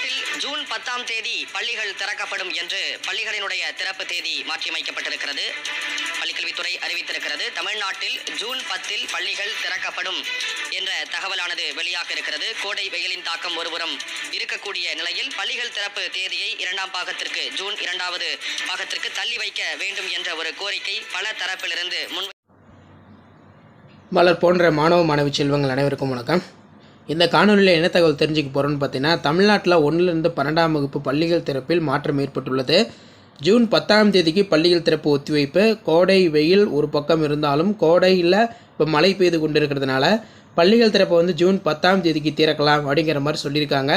தமிழ்நாட்டில் ஜூன் பத்தாம் தேதி பள்ளிகள் திறக்கப்படும் என்று பள்ளிகளினுடைய திறப்பு தேதி மாற்றியமைக்கப்பட்டிருக்கிறது. பள்ளிக்கல்வித்துறை அறிவித்திருக்கிறது. தமிழ்நாட்டில் ஜூன் பத்தில் பள்ளிகள் திறக்கப்படும் என்ற தகவலானது வெளியாக இருக்கிறது. கோடை வெயிலின் தாக்கம் ஒருபுறம் இருக்கக்கூடிய நிலையில் பள்ளிகள் திறப்பு தேதியை இரண்டாம் பாகத்திற்கு ஜூன் இரண்டாவது பாகத்திற்கு தள்ளி வைக்க வேண்டும் என்ற ஒரு கோரிக்கை பல தரப்பிலிருந்து முன் மலர் போன்ற மாணவ மாணவி செல்வங்கள் அனைவருக்கும் வணக்கம். இந்த காணொலியில் என்ன தகவல் தெரிஞ்சுக்க போகிறோன்னு பார்த்தீங்கன்னா தமிழ்நாட்டில் ஒன்றிலிருந்து பன்னெண்டாம் வகுப்பு பள்ளிகள் திறப்பில் மாற்றம் ஏற்பட்டுள்ளது. ஜூன் பத்தாம் தேதிக்கு பள்ளிகள் திறப்பு ஒத்திவைப்பு. கோடை வெயில் ஒரு பக்கம் இருந்தாலும் கோடையில் இப்போ மழை பெய்து கொண்டிருக்கிறதுனால பள்ளிகள் திறப்பை வந்து ஜூன் பத்தாம் தேதிக்கு திறக்கலாம் அப்படிங்கிற மாதிரி சொல்லியிருக்காங்க.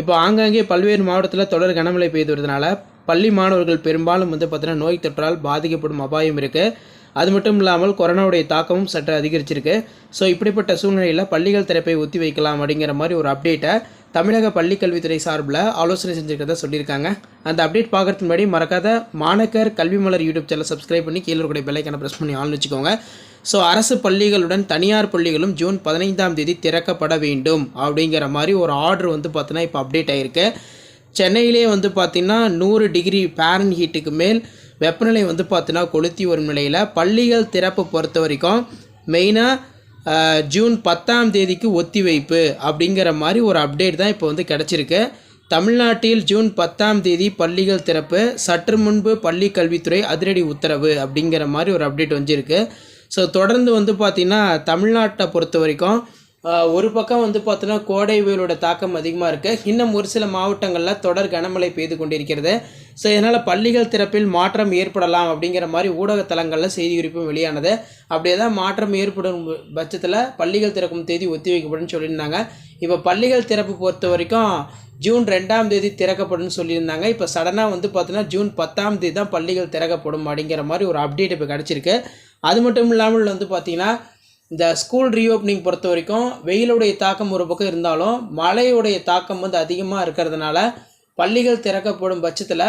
இப்போ ஆங்காங்கே பல்வேறு மாவட்டத்தில் தொடர் கனமழை பெய்து வருதுனால பள்ளி மாணவர்கள் பெரும்பாலும் வந்து பார்த்தீங்கன்னா நோய் தொற்றால் பாதிக்கப்படும் அபாயம் இருக்குது அது மட்டும் இல்லாமல் கொரோனாவுடைய தாக்கமும் சற்று அதிகரிச்சிருக்கு. ஸோ இப்படிப்பட்ட சூழ்நிலையில் பள்ளிகள் திறப்பை ஒத்தி வைக்கலாம் அப்படிங்கிற மாதிரி ஒரு அப்டேட்டை தமிழக பள்ளிக்கல்வித்துறை சார்பில் ஆலோசனை செஞ்சுருக்கிறதா சொல்லியிருக்காங்க. அந்த அப்டேட் பார்க்குறதுக்கு முன்னாடி மறக்காத மாணக்கர் கல்வி மலர் யூடியூப் சேனல் சப்ஸ்கிரைப் பண்ணி கீழே கூட பெல்லைக்கான ப்ரெஸ் பண்ணி ஆள் வச்சுக்கோங்க. ஸோ அரசு பள்ளிகளுடன் தனியார் பள்ளிகளும் ஜூன் பதினைந்தாம் தேதி திறக்கப்பட வேண்டும் அப்படிங்கிற மாதிரி ஒரு ஆர்டர் வந்து பார்த்தீங்கன்னா இப்போ அப்டேட் ஆகிருக்கு சென்னையிலே வந்து பார்த்திங்கன்னா நூறு டிகிரி பேரன் ஹீட்டுக்கு மேல் வெப்பநிலை வந்து பார்த்தீங்கன்னா கொளுத்தி வரும் நிலையில் பள்ளிகள் திறப்பு பொறுத்த வரைக்கும் மெயினாக ஜூன் பத்தாம் தேதிக்கு ஒத்திவைப்பு அப்படிங்கிற மாதிரி ஒரு அப்டேட் தான் இப்போ வந்து கிடச்சிருக்கு. தமிழ்நாட்டில் ஜூன் பத்தாம் தேதி பள்ளிகள் திறப்பு சற்று முன்பு பள்ளி கல்வித்துறை அதிரடி உத்தரவு அப்படிங்கிற மாதிரி ஒரு அப்டேட் வந்துருக்கு. ஸோ தொடர்ந்து வந்து பார்த்திங்கன்னா தமிழ்நாட்டை பொறுத்த வரைக்கும் ஒரு பக்கம் வந்து பார்த்தோன்னா கோடை வெயிலோட தாக்கம் அதிகமாக இருக்குது இன்னும் ஒரு சில மாவட்டங்களில் தொடர் கனமழை பெய்து கொண்டிருக்கிறது. ஸோ இதனால் பள்ளிகள் திறப்பில் மாற்றம் ஏற்படலாம் அப்படிங்கிற மாதிரி ஊடக தளங்களில் செய்தி குறிப்பும் வெளியானது. அப்படியே தான் மாற்றம் ஏற்படும் பட்சத்தில் பள்ளிகள் திறக்கும் தேதி ஒத்தி வைக்கப்படும்னு சொல்லியிருந்தாங்க. இப்போ பள்ளிகள் திறப்பு பொறுத்த வரைக்கும் ஜூன் ரெண்டாம் தேதி திறக்கப்படும் சொல்லியிருந்தாங்க. இப்போ சடனாக வந்து பார்த்தோன்னா ஜூன் பத்தாம் தேதி தான் பள்ளிகள் திறக்கப்படும் அப்படிங்கிற மாதிரி ஒரு அப்டேட் இப்போ கிடச்சிருக்கு. அது மட்டும் இல்லாமல் வந்து பார்த்திங்கன்னா இந்த ஸ்கூல் ரீஓப்பனிங் பொறுத்த வரைக்கும் வெயிலுடைய தாக்கம் ஒரு பக்கம் இருந்தாலும் மழையுடைய தாக்கம் வந்து அதிகமாக இருக்கிறதுனால பள்ளிகள் திறக்கப்படும் பட்சத்தில்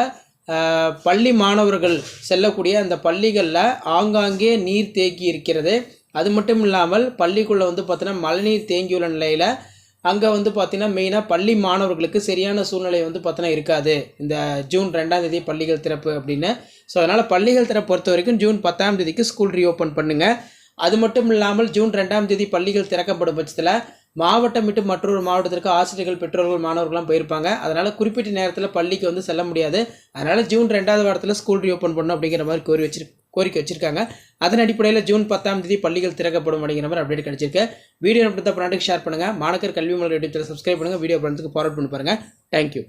பள்ளி மாணவர்கள் செல்லக்கூடிய அந்த பள்ளிகளில் ஆங்காங்கே நீர் தேக்கி இருக்கிறது. அது மட்டும் இல்லாமல் பள்ளிக்குள்ளே வந்து பார்த்திங்கன்னா மழைநீர் தேங்கியுள்ள நிலையில் அங்கே வந்து பார்த்திங்கன்னா மெயினாக பள்ளி மாணவர்களுக்கு சரியான சூழ்நிலை வந்து பார்த்தீங்கன்னா இருக்காது. இந்த ஜூன் ரெண்டாம் தேதி பள்ளிகள் திறப்பு அப்படின்னு. ஸோ அதனால் பள்ளிகள் திறப்பு பொறுத்த வரைக்கும் ஜூன் பத்தாம் தேதிக்கு ஸ்கூல் ரீஓப்பன் பண்ணுங்கள் அது மட்டும் இல்லாமல் ஜூன் ரெண்டாம் தேதி பள்ளிகள் திறக்கப்படும் பட்சத்தில் மாவட்டம் விட்டு மற்றொரு மாவட்டத்திற்கு ஆசிரியர்கள் பெற்றோர்கள் மாணவர்கள்லாம் போயிருப்பாங்க. அதனால் குறிப்பிட்ட நேரத்தில் பள்ளிக்கு வந்து செல்ல முடியாது. அதனால் ஜூன் ரெண்டாவது வாரத்தில் ஸ்கூல் ரீஓப்பன் பண்ணணும் அப்படிங்கிற மாதிரி கோரி வச்சிரு கோரிக்கை வச்சிருக்காங்க. அதன் அடிப்படையில் ஜூன் பத்தாம் தேதி பள்ளிகள் திறக்கப்படும் அப்படிங்கிற மாதிரி அப்டேட் கிடைச்சிருக்கு. வீடியோ எப்படி தான் ஷேர் பண்ணுங்கள் மாணக்கர் கல்வி மலர் யூடியூப் சப்ஸ்கிரைப் பண்ணுங்கள் வீடியோ பண்ணுறதுக்கு ஃபார்வர்ட் பண்ணி பாருங்கள் தேங்க்யூ